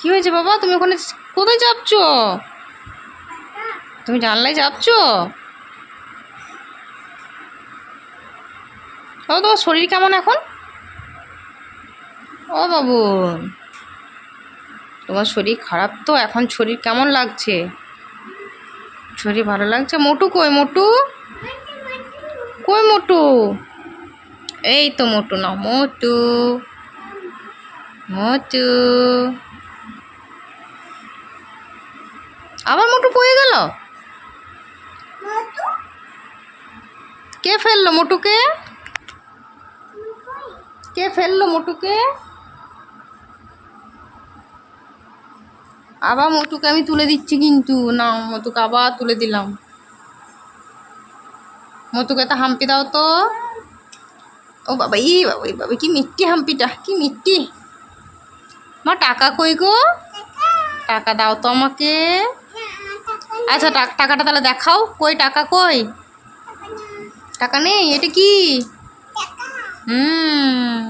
কি হয়েছে বাবা? তুমি ওখানে কোথায় চাপছ? তুমি জানলায় চাপছ? ও, তোমার শরীর কেমন এখন? ও বাবু, তোমার শরীর খারাপ তো, এখন শরীর কেমন লাগছে? শরীর ভালো লাগছে? মোটু কই মোটু? কই মোটু? এই তো মোটু না মোটু মোটু। আবার মোটু পড়ে গেল? কে ফেলল মোটুকে কে ফেলল মোটুকে আবার মোটুকে আমি তুলে দিচ্ছি কিন্তু। না মোটুকে আবার তুলে দিলাম। মোটুকে তো হাম্পি দাও তো। ও বাবা ই বাবা ই বাবা কি মিট্টি হাম্পিটা কি মিট্টি। মা টাকা কই গো? টাকা দাও তো আমাকে। আচ্ছা টাকাটা তাহলে দেখাও। কই টাকা কই? টাকা নেই? এটা কি? হুম।